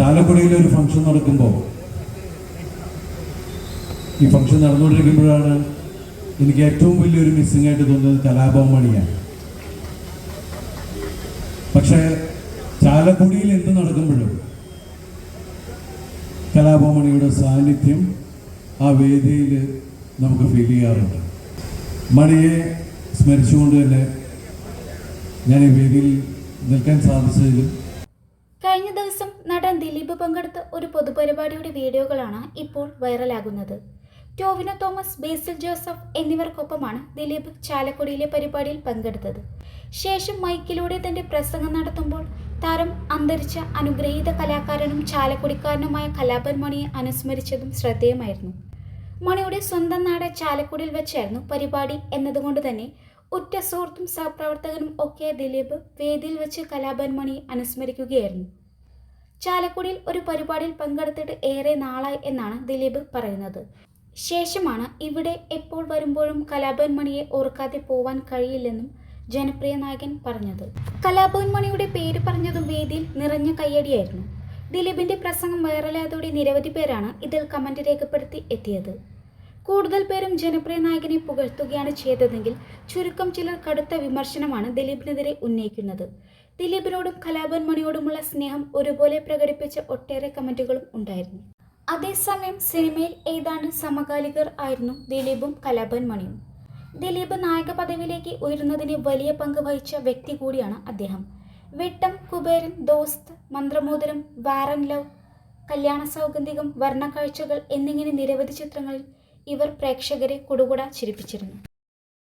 ചാലക്കുടിയിൽ ഒരു ഫംഗ്ഷൻ നടക്കുമ്പോൾ ഈ ഫംഗ്ഷൻ നടന്നുകൊണ്ടിരിക്കുമ്പോഴാണ് എനിക്ക് ഏറ്റവും വലിയൊരു മിസ്സിംഗ് ആയിട്ട് തോന്നുന്നത് കലാഭവൻ മണിയാണ്. പക്ഷേ ചാലക്കുടിയിൽ എന്ത് നടക്കുമ്പോഴും കലാഭവൻ മണിയുടെ സാന്നിധ്യം ആ വേദിയിൽ നമുക്ക് ഫീൽ ചെയ്യാറുണ്ട്. മണിയെ സ്മരിച്ചുകൊണ്ട് തന്നെ ഞാൻ ഈ വേദിയിൽ നിൽക്കാൻ സാധിച്ചതിൽ കഴിഞ്ഞ ദിവസം നടൻ ദിലീപ് പങ്കെടുത്ത ഒരു പൊതുപരിപാടിയുടെ വീഡിയോകളാണ് ഇപ്പോൾ വൈറലാകുന്നത്. ടോവിനോ തോമസ് ബേസിൽ ജോസഫ് എന്നിവർക്കൊപ്പമാണ് ദിലീപ് ചാലക്കുടിയിലെ പരിപാടിയിൽ പങ്കെടുത്തത്. ശേഷം മൈക്കിലൂടെ തന്റെ പ്രസംഗം നടത്തുമ്പോൾ താരം അന്തരിച്ച അനുഗ്രഹീത കലാകാരനും ചാലക്കുടിക്കാരനുമായ കലാപൻ മണിയെ അനുസ്മരിച്ചതും ശ്രദ്ധേയമായിരുന്നു. മണിയുടെ സ്വന്തം നാട് ചാലക്കുടിയിൽ വെച്ചായിരുന്നു പരിപാടി എന്നതുകൊണ്ട് തന്നെ ഉറ്റ സുഹൃത്തും സഹപ്രവർത്തകനും ഒക്കെ ദിലീപ് വേദിയിൽ വെച്ച് കലാപൻ മണി അനുസ്മരിക്കുകയായിരുന്നു. ചാലക്കുടിയിൽ ഒരു പരിപാടിയിൽ പങ്കെടുത്തിട്ട് ഏറെ നാളായി എന്നാണ് ദിലീപ് പറയുന്നത്. ശേഷമാണ് ഇവിടെ എപ്പോൾ വരുമ്പോഴും കലാഭവൻ മണിയെ ഓർക്കാതെ പോവാൻ കഴിയില്ലെന്നും ജനപ്രിയ നായകൻ പറഞ്ഞത്. കലാഭവൻ മണിയുടെ പേര് പറഞ്ഞതും വേദിയിൽ നിറഞ്ഞ കയ്യടിയായിരുന്നു. ദിലീപിന്റെ പ്രസംഗം വൈറലായതോടെ നിരവധി പേരാണ് ഇതിൽ കമന്റ് രേഖപ്പെടുത്തി എത്തിയത്. കൂടുതൽ പേരും ജനപ്രിയ നായകനെ പുകഴ്ത്തുകയാണ് ചെയ്തതെങ്കിൽ ചുരുക്കം ചിലർ കടുത്ത വിമർശനമാണ് ദിലീപിനെതിരെ ഉന്നയിക്കുന്നത്. ദിലീപിനോടും കലാഭവൻ മണിയോടുമുള്ള സ്നേഹം ഒരുപോലെ പ്രകടിപ്പിച്ച ഒട്ടേറെ കമന്റുകളും ഉണ്ടായിരുന്നു. അതേസമയം സിനിമയിൽ ഏതാണ്ട് സമകാലികർ ആയിരുന്നു ദിലീപും കലാഭവൻ മണിയും. ദിലീപ് നായക പദവിയിലേക്ക് ഉയരുന്നതിന് വലിയ പങ്ക് വഹിച്ച വ്യക്തി കൂടിയാണ് അദ്ദേഹം. വിട്ടം കുബേരൻ ദോസ്ത് മന്ത്രമോതിരം വാറൻ ലവ് കല്യാണ സൗഗന്ധികം വർണക്കാഴ്ചകൾ എന്നിങ്ങനെ നിരവധി ചിത്രങ്ങളിൽ ഇവർ പ്രേക്ഷകരെ കുടുകുട ചിരിപ്പിച്ചിരുന്നു.